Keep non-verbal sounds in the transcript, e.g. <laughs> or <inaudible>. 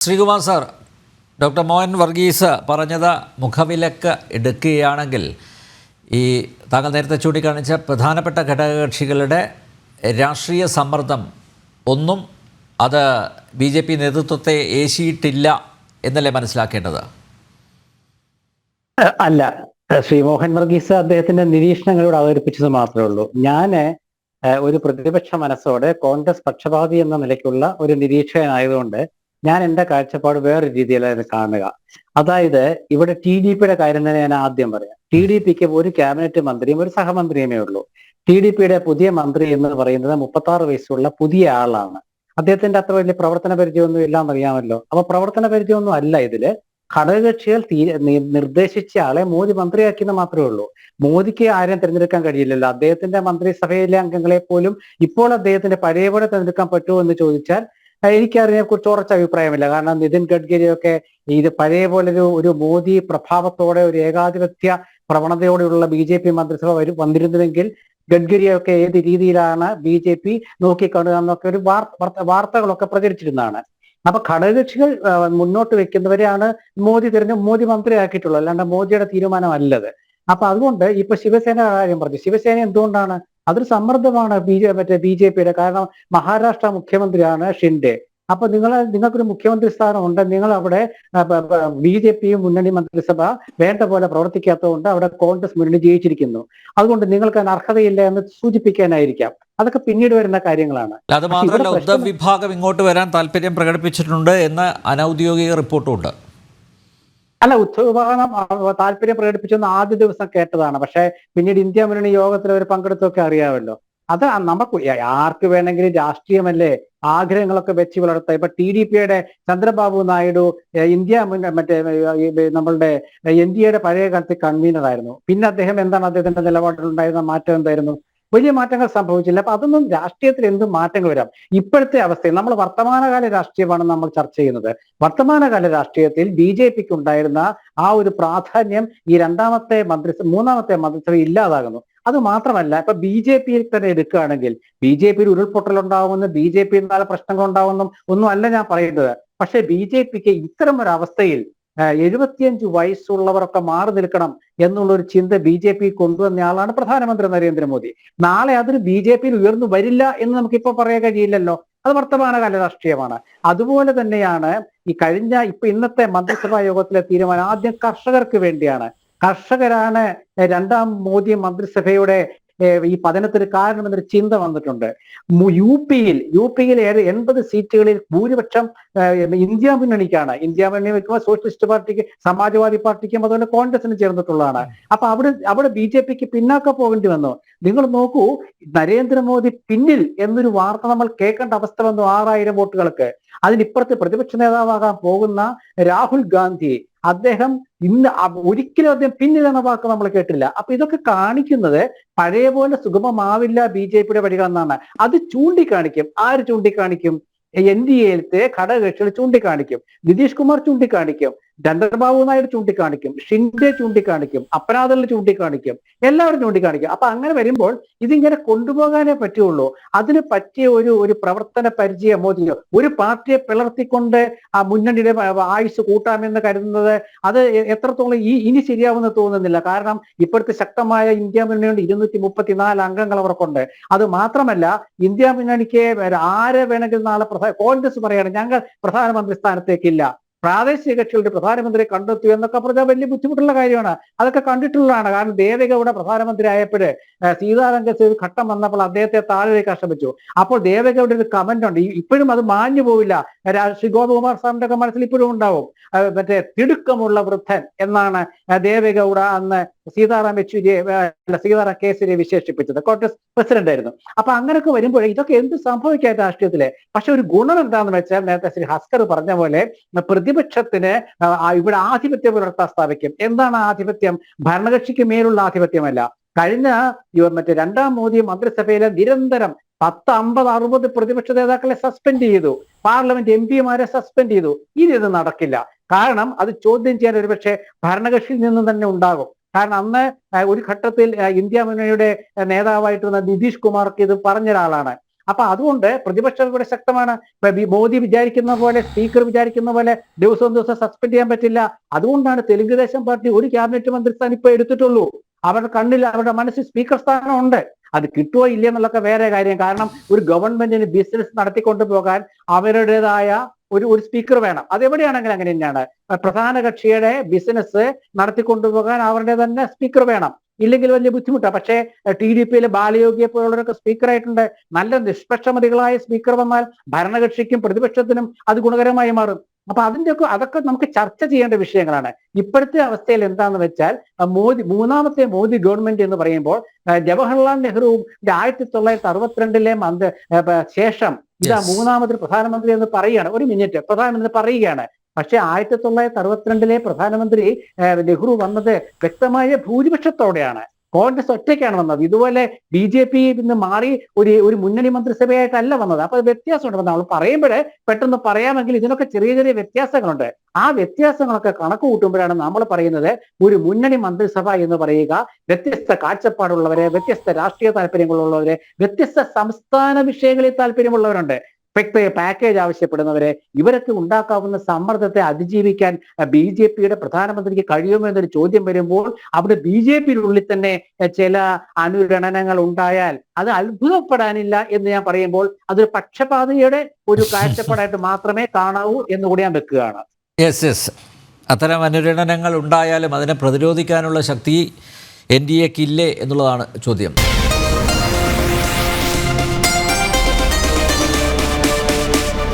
Sreekumar sir doctor Mohan Varghese പറഞ്ഞത് മുഖവിലക്ക് എടുക്കുകയാണെങ്കിൽ ഈ താങ്കൾ നേരത്തെ ചൂണ്ടിക്കാണിച്ച പ്രധാനപ്പെട്ട ഘടകകക്ഷികളുടെ രാഷ്ട്രീയ സമ്മർദ്ദം ഒന്നും അത് ബി ജെ പി നേതൃത്വത്തെ ഏശിയിട്ടില്ല എന്നല്ലേ മനസ്സിലാക്കേണ്ടത്? അല്ല ശ്രീ മോഹൻ വർഗീസ് അദ്ദേഹത്തിന്റെ നിരീക്ഷണങ്ങളോട് അവതരിപ്പിച്ചത് മാത്രമേ ഉള്ളൂ. ഞാൻ ഒരു പ്രതിപക്ഷ മനസ്സോടെ കോൺഗ്രസ് പക്ഷപാതി എന്ന നിലയ്ക്കുള്ള ഒരു നിരീക്ഷകനായതുകൊണ്ട് ഞാൻ എന്റെ കാഴ്ചപ്പാട് വേറെ രീതിയിലാണ് കാണുക. അതായത് ഇവിടെ ടി ഡി പിയുടെ കാര്യം തന്നെ ഞാൻ ആദ്യം പറയാം. ടി ഡി പിക്ക് ഒരു ക്യാബിനറ്റ് മന്ത്രിയും ഒരു സഹമന്ത്രിയുമേ ഉള്ളൂ. ടി ഡി പിയുടെ പുതിയ മന്ത്രി എന്ന് പറയുന്നത് മുപ്പത്തി ആറ് വയസ്സുള്ള പുതിയ ആളാണ്. അദ്ദേഹത്തിന്റെ അത്ര വലിയ പ്രവർത്തന പരിചയമൊന്നും ഇല്ല അറിയാമല്ലോ. അപ്പൊ പ്രവർത്തന പരിചയമൊന്നും അല്ല ഇതിൽ. ഘടകകക്ഷികൾ നിർദ്ദേശിച്ച ആളെ മോദി മന്ത്രിയാക്കിയെന്ന് മാത്രമേ ഉള്ളൂ. മോദിക്ക് ആരെയും തിരഞ്ഞെടുക്കാൻ കഴിയില്ലല്ലോ. അദ്ദേഹത്തിന്റെ മന്ത്രിസഭയിലെ അംഗങ്ങളെ പോലും ഇപ്പോൾ അദ്ദേഹത്തിന്റെ പഴയപോലെ തിരഞ്ഞെടുക്കാൻ പറ്റുമോ എന്ന് ചോദിച്ചാൽ എനിക്കതിനെ കുറിച്ച് ഉറച്ച അഭിപ്രായമില്ല. കാരണം നിതിൻ ഗഡ്കരിയൊക്കെ ഇത് പഴയ പോലെ ഒരു ഒരു മോദി പ്രഭാവത്തോടെ ഒരു ഏകാധിപത്യ പ്രവണതയോടെയുള്ള ബി ജെ പി മന്ത്രിസഭ വരും വന്നിരുന്നുവെങ്കിൽ ഗഡ്കരിയൊക്കെ ഏത് രീതിയിലാണ് ബി ജെ പി നോക്കിക്കാണുക എന്നൊക്കെ ഒരു വാർ- വാർത്ത- വാർത്തകളൊക്കെ പ്രചരിച്ചിരുന്നതാണ്. അപ്പൊ ഘടകകക്ഷികൾ മുന്നോട്ട് വെക്കുന്നവരെയാണ് മോദി തിരഞ്ഞു മോദി മന്ത്രിയാക്കിയിട്ടുള്ളത്. അല്ലാണ്ട് മോദിയുടെ തീരുമാനമല്ലത്. അപ്പൊ അതുകൊണ്ട് ഇപ്പൊ ശിവസേന കാര്യം പറഞ്ഞു. ശിവസേന എന്തുകൊണ്ടാണ് അതൊരു സമ്മർദ്ദമാണ് ബി ജെ മറ്റേ ബി ജെ പിയുടെ. കാരണം മഹാരാഷ്ട്ര മുഖ്യമന്ത്രിയാണ് ഷിൻഡെ. അപ്പൊ നിങ്ങൾ നിങ്ങൾക്കൊരു മുഖ്യമന്ത്രി സ്ഥാനം ഉണ്ട് നിങ്ങൾ അവിടെ ബി ജെ പിയും മുന്നണി മന്ത്രിസഭ വേണ്ട പോലെ പ്രവർത്തിക്കാത്തതുകൊണ്ട് അവിടെ കോൺഗ്രസ് മുന്നണി ജയിച്ചിരിക്കുന്നു. അതുകൊണ്ട് നിങ്ങൾക്ക് അതിന് അർഹതയില്ല എന്ന് സൂചിപ്പിക്കാനായിരിക്കാം. അതൊക്കെ പിന്നീട് വരുന്ന കാര്യങ്ങളാണ്. അത് മാത്രമല്ല ഉദ്ധവ് വിഭാഗം ഇങ്ങോട്ട് വരാൻ താല്പര്യം പ്രകടിപ്പിച്ചിട്ടുണ്ട് എന്ന അനൗദ്യോഗിക റിപ്പോർട്ടുമുണ്ട്. അല്ല ഉത്സവഭാഗം താല്പര്യം പ്രകടിപ്പിച്ചെന്ന് ആദ്യ ദിവസം കേട്ടതാണ്. പക്ഷേ പിന്നീട് ഇന്ത്യ മുന്നണി യോഗത്തിൽ അവർ പങ്കെടുത്തൊക്കെ അറിയാമല്ലോ. അത് നമുക്ക് ആർക്ക് വേണമെങ്കിലും രാഷ്ട്രീയമല്ലേ ആഗ്രഹങ്ങളൊക്കെ വെച്ച് വളർത്താം. ഇപ്പൊ ടി ഡി പിയുടെ ചന്ദ്രബാബു നായിഡു ഇന്ത്യ മറ്റേ നമ്മളുടെ എൻ ഡി എയുടെ പഴയ കാലത്ത് കൺവീനർ ആയിരുന്നു. പിന്നെ അദ്ദേഹം എന്താണ് അദ്ദേഹത്തിന്റെ നിലപാടിലുണ്ടായിരുന്ന മാറ്റം എന്തായിരുന്നു? വലിയ മാറ്റങ്ങൾ സംഭവിച്ചില്ല. അപ്പൊ അതൊന്നും രാഷ്ട്രീയത്തിൽ എന്ത് മാറ്റങ്ങൾ വരാം? ഇപ്പോഴത്തെ അവസ്ഥയിൽ നമ്മൾ വർത്തമാനകാല രാഷ്ട്രീയമാണ് നമ്മൾ ചർച്ച ചെയ്യുന്നത്. വർത്തമാനകാല രാഷ്ട്രീയത്തിൽ ബി ജെ പിക്ക് ഉണ്ടായിരുന്ന ആ ഒരു പ്രാധാന്യം ഈ രണ്ടാമത്തെ മന്ത്രിസഭ മൂന്നാമത്തെ മന്ത്രിസഭ ഇല്ലാതാകുന്നു. അത് മാത്രമല്ല ഇപ്പൊ ബി ജെ പിയിൽ തന്നെ എടുക്കുകയാണെങ്കിൽ ബി ജെ പിയിൽ ഉരുൾപൊട്ടൽ ഉണ്ടാവുമെന്ന് ബി ജെ പി നാല് പ്രശ്നങ്ങൾ ഉണ്ടാവുമെന്നും ഒന്നും അല്ല ഞാൻ പറയുന്നത്. പക്ഷെ ബി ജെ പിക്ക് ഇത്തരം ഒരു അവസ്ഥയിൽ എഴുപത്തിയഞ്ച് വയസ്സുള്ളവരൊക്കെ മാറി നിൽക്കണം എന്നുള്ള ഒരു ചിന്ത ബി ജെ പി കൊണ്ടുവന്നയാളാണ് പ്രധാനമന്ത്രി നരേന്ദ്രമോദി. നാളെ അതിന് ബി ജെ പിയിൽ ഉയർന്നു വരില്ല എന്ന് നമുക്ക് ഇപ്പൊ പറയാൻ കഴിയില്ലല്ലോ. അത് വർത്തമാനകാല രാഷ്ട്രീയമാണ്. അതുപോലെ തന്നെയാണ് ഈ കഴിഞ്ഞ ഇപ്പൊ ഇന്നത്തെ മന്ത്രിസഭാ യോഗത്തിലെ തീരുമാനം ആദ്യം കർഷകർക്ക് വേണ്ടിയാണ്. കർഷകരാണ് രണ്ടാം മോദി മന്ത്രിസഭയുടെ ഈ പതനത്തിന് കാരണമെന്നൊരു ചിന്ത വന്നിട്ടുണ്ട്. യു പിയിൽ യു പിയിൽ ഏഴ് എൺപത് സീറ്റുകളിൽ ഭൂരിപക്ഷം ഇന്ത്യ മുന്നണിക്കാണ്. ഇന്ത്യ മുന്നണി വെക്കുമ്പോൾ സോഷ്യലിസ്റ്റ് പാർട്ടിക്ക് സമാജ്വാദി പാർട്ടിക്കും അതുപോലെ കോൺഗ്രസിനും ചേർന്നിട്ടുള്ളതാണ്. അപ്പൊ അവിടെ അവിടെ ബി ജെ പിക്ക് പിന്നാക്കം പോകേണ്ടി വന്നു. നിങ്ങൾ നോക്കൂ നരേന്ദ്രമോദി പിന്നിൽ എന്നൊരു വാർത്ത നമ്മൾ കേൾക്കേണ്ട അവസ്ഥ വന്നു ആറായിരം വോട്ടുകൾക്ക്. അതിനിപ്പുറത്ത് പ്രതിപക്ഷ നേതാവാകാൻ പോകുന്ന രാഹുൽ ഗാന്ധി അദ്ദേഹം ഇന്ന് ഒരിക്കലും അദ്ദേഹം പിന്നിൽ എന്ന വാക്ക് നമ്മൾ കേട്ടില്ല. അപ്പൊ ഇതൊക്കെ കാണിക്കുന്നത് പഴയ പോലെ സുഗമമാവില്ല ബി ജെ പിയുടെ വഴികൾ എന്നാണ്. അത് ചൂണ്ടിക്കാണിക്കും. ആര് ചൂണ്ടിക്കാണിക്കും? എൻ ഡി എയിലത്തെ ഘടകകക്ഷികൾ ചൂണ്ടിക്കാണിക്കും. നിതീഷ് കുമാർ ചൂണ്ടിക്കാണിക്കും. ചന്ദ്രബാബു നായിഡു ചൂണ്ടിക്കാണിക്കും ഷിൻഡെ ചൂണ്ടിക്കാണിക്കും അപരാധങ്ങൾ ചൂണ്ടിക്കാണിക്കും എല്ലാവരും ചൂണ്ടിക്കാണിക്കും. അപ്പൊ അങ്ങനെ വരുമ്പോൾ ഇതിങ്ങനെ കൊണ്ടുപോകാനേ പറ്റുള്ളൂ. അതിന് പറ്റിയ ഒരു ഒരു പ്രവർത്തന പരിചയമോ ഒരു പാർട്ടിയെ പിളർത്തിക്കൊണ്ട് ആ മുന്നണിയുടെ ആയുസ് കൂട്ടാമെന്ന് കരുതുന്നത് അത് എത്രത്തോളം ഈ ഇനി ശരിയാവുമെന്ന് തോന്നുന്നില്ല. കാരണം ഇപ്പോഴത്തെ ശക്തമായ ഇന്ത്യ മുന്നണിയുടെ ഇരുന്നൂറ്റി മുപ്പത്തിനാല് അംഗങ്ങൾ അവർക്കുണ്ട്. അത് മാത്രമല്ല ഇന്ത്യ മുന്നണിക്ക് ആരെ വേണമെങ്കിലും നാളെ കോൺഗ്രസ് പറയുകയാണ് ഞങ്ങൾ പ്രധാനമന്ത്രി സ്ഥാനത്തേക്കില്ല. പ്രാദേശിക കക്ഷികളുടെ പ്രധാനമന്ത്രിയെ കണ്ടെത്തി എന്നൊക്കെ പറഞ്ഞാൽ വലിയ ബുദ്ധിമുട്ടുള്ള കാര്യമാണ്. അതൊക്കെ കണ്ടിട്ടുള്ളതാണ്. കാരണം ദേവഗൌഡ പ്രധാനമന്ത്രി ആയപ്പോൾ സീതാരംഗത്ത് ഒരു ഘട്ടം വന്നപ്പോൾ അദ്ദേഹത്തെ താഴേക്ക് ശ്രമിച്ചു അപ്പോൾ ദേവഗൌഡ ഒരു കമന്റ് ഉണ്ട്. ഇപ്പോഴും അത് മാഞ്ഞു പോവില്ല. ശ്രീ ഗോപകുമാർ സാറിന്റെ ഒക്കെ മനസ്സിൽ ഇപ്പോഴും ഉണ്ടാവും. മറ്റേ തിടുക്കമുള്ള വൃദ്ധൻ എന്നാണ് ദേവഗൌഡ അന്ന് സീതാറാം യെച്ചൂരിയെ അല്ല സീതാറാം കേസിനെ വിശേഷിപ്പിച്ചത്. കോൺഗ്രസ് പ്രസിഡന്റ് ആയിരുന്നു. അപ്പൊ അങ്ങനെയൊക്കെ വരുമ്പോൾ ഇതൊക്കെ എന്ത് സംഭവിക്കാൻ രാഷ്ട്രീയത്തിലെ? പക്ഷെ ഒരു ഗുണം എന്താണെന്ന് വെച്ചാൽ നേരത്തെ ശ്രീ ഹസ്കർ പറഞ്ഞ പോലെ പ്രതിപക്ഷത്തിന് ഇവിടെ ആധിപത്യം പുലർത്താൻ സ്ഥാപിക്കും. എന്താണ് ആധിപത്യം? ഭരണകക്ഷിക്ക് മേലുള്ള ആധിപത്യമല്ല. കഴിഞ്ഞ മറ്റേ രണ്ടാം മോദി മന്ത്രിസഭയിലെ നിരന്തരം പത്ത് അമ്പത് അറുപത് പ്രതിപക്ഷ നേതാക്കളെ സസ്പെൻഡ് ചെയ്തു. പാർലമെന്റ് എം പിമാരെ സസ്പെൻഡ് ചെയ്തു. ഇനി ഇത് നടക്കില്ല. കാരണം അത് ചോദ്യം ചെയ്യാൻ ഒരുപക്ഷെ ഭരണകക്ഷിയിൽ നിന്ന് തന്നെ ഉണ്ടാകും. കാരണം അന്ന് ഒരു ഘട്ടത്തിൽ ഇന്ത്യ മുന്നണിയുടെ നേതാവായിട്ടിരുന്ന നിതീഷ് കുമാർക്ക് ഇത് പറഞ്ഞ ഒരാളാണ് അപ്പൊ അതുകൊണ്ട് പ്രതിപക്ഷം ഇവിടെ ശക്തമാണ്. മോദി വിചാരിക്കുന്ന പോലെ സ്പീക്കർ വിചാരിക്കുന്ന പോലെ ദിവസവും ദിവസം സസ്പെൻഡ് ചെയ്യാൻ പറ്റില്ല. അതുകൊണ്ടാണ് തെലുങ്ക് ദേശം പാർട്ടി ഒരു ക്യാബിനറ്റ് മന്ത്രിസ്ഥാനം ഇപ്പൊ എടുത്തിട്ടുള്ളൂ. അവരുടെ കണ്ണിൽ അവരുടെ മനസ്സിൽ സ്പീക്കർ സ്ഥാനം ഉണ്ട്. അത് കിട്ടുമോ ഇല്ല എന്നുള്ളതൊക്കെ വേറെ കാര്യം. കാരണം ഒരു ഗവൺമെന്റിന് ബിസിനസ് നടത്തിക്കൊണ്ടു പോകാൻ അവരുടേതായ ഒരു ഒരു സ്പീക്കർ വേണം. അതെവിടെയാണെങ്കിലും അങ്ങനെ തന്നെയാണ്. പ്രധാന കക്ഷിയുടെ ബിസിനസ് നടത്തിക്കൊണ്ടുപോകാൻ അവരുടെ തന്നെ സ്പീക്കർ വേണം. ഇല്ലെങ്കിൽ വലിയ ബുദ്ധിമുട്ടാണ് പക്ഷേ ടി ഡി പിയിൽ ബാലയോഗിയെ പോലുള്ളവരൊക്കെ സ്പീക്കറായിട്ടുണ്ട് നല്ല നിഷ്പക്ഷമതികളായ സ്പീക്കർ വന്നാൽ ഭരണകക്ഷിക്കും പ്രതിപക്ഷത്തിനും അത് ഗുണകരമായി മാറും. അപ്പൊ അതിന്റെയൊക്കെ അതൊക്കെ നമുക്ക് ചർച്ച ചെയ്യേണ്ട വിഷയങ്ങളാണ്. ഇപ്പോഴത്തെ അവസ്ഥയിൽ എന്താന്ന് വെച്ചാൽ മോദി മൂന്നാമത്തെ മോദി ഗവൺമെന്റ് എന്ന് പറയുമ്പോൾ ജവഹർലാൽ നെഹ്റുവും ആയിരത്തി തൊള്ളായിരത്തി അറുപത്തിരണ്ടിലെ മന്ത് ശേഷം ഇതാ. മൂന്നാമത് പ്രധാനമന്ത്രി എന്ന് പറയുകയാണ്. ഒരു മിനിറ്റ്. പ്രധാനമന്ത്രി പറയുകയാണ്. പക്ഷെ ആയിരത്തി തൊള്ളായിരത്തി അറുപത്തിരണ്ടിലെ പ്രധാനമന്ത്രി നെഹ്റു വന്നത് വ്യക്തമായ ഭൂരിപക്ഷത്തോടെയാണ്. കോൺഗ്രസ് ഒറ്റയ്ക്കാണ് വന്നത്. ഇതുപോലെ ബി ജെ പി ഇന്ന് മാറി ഒരു ഒരു മുന്നണി മന്ത്രിസഭയായിട്ടല്ല വന്നത്. അപ്പൊ വ്യത്യാസമുണ്ട്. നമ്മൾ പറയുമ്പോൾ പെട്ടെന്ന് പറയാമെങ്കിൽ ഇതിനൊക്കെ ചെറിയ ചെറിയ വ്യത്യാസങ്ങളുണ്ട്. ആ വ്യത്യാസങ്ങളൊക്കെ കണക്ക് കൂട്ടുമ്പോഴാണ് നമ്മൾ പറയുന്നത് ഒരു മുന്നണി മന്ത്രിസഭ എന്ന് പറയുക വ്യത്യസ്ത കാഴ്ചപ്പാടുള്ളവരെ വ്യത്യസ്ത രാഷ്ട്രീയ താല്പര്യങ്ങളുള്ളവരെ വ്യത്യസ്ത സംസ്ഥാന വിഷയങ്ങളിൽ താല്പര്യമുള്ളവരുണ്ട്. വ്യക്ത പാക്കേജ് ആവശ്യപ്പെടുന്നവരെ ഇവരൊക്കെ ഉണ്ടാക്കാവുന്ന സമ്മർദ്ദത്തെ അതിജീവിക്കാൻ ബി ജെ പിയുടെ പ്രധാനമന്ത്രിക്ക് കഴിയുമോ എന്നൊരു ചോദ്യം വരുമ്പോൾ അവിടെ ബി ജെ പിയിലുള്ളിൽ തന്നെ ചില അനുരണനങ്ങൾ ഉണ്ടായാൽ അത് അത്ഭുതപ്പെടാനില്ല എന്ന് ഞാൻ പറയുമ്പോൾ അതൊരു പക്ഷപാതയുടെ ഒരു <laughs> കാഴ്ചപ്പാടായിട്ട് മാത്രമേ കാണാവൂ എന്ന് കൂടി ഞാൻ വെക്കുകയാണ്. യെസ് യെസ് അത്തരം അനുരണനങ്ങൾ ഉണ്ടായാലും അതിനെ പ്രതിരോധിക്കാനുള്ള ശക്തി എൻ ഡി എക്കില്ലേ എന്നുള്ളതാണ് ചോദ്യം.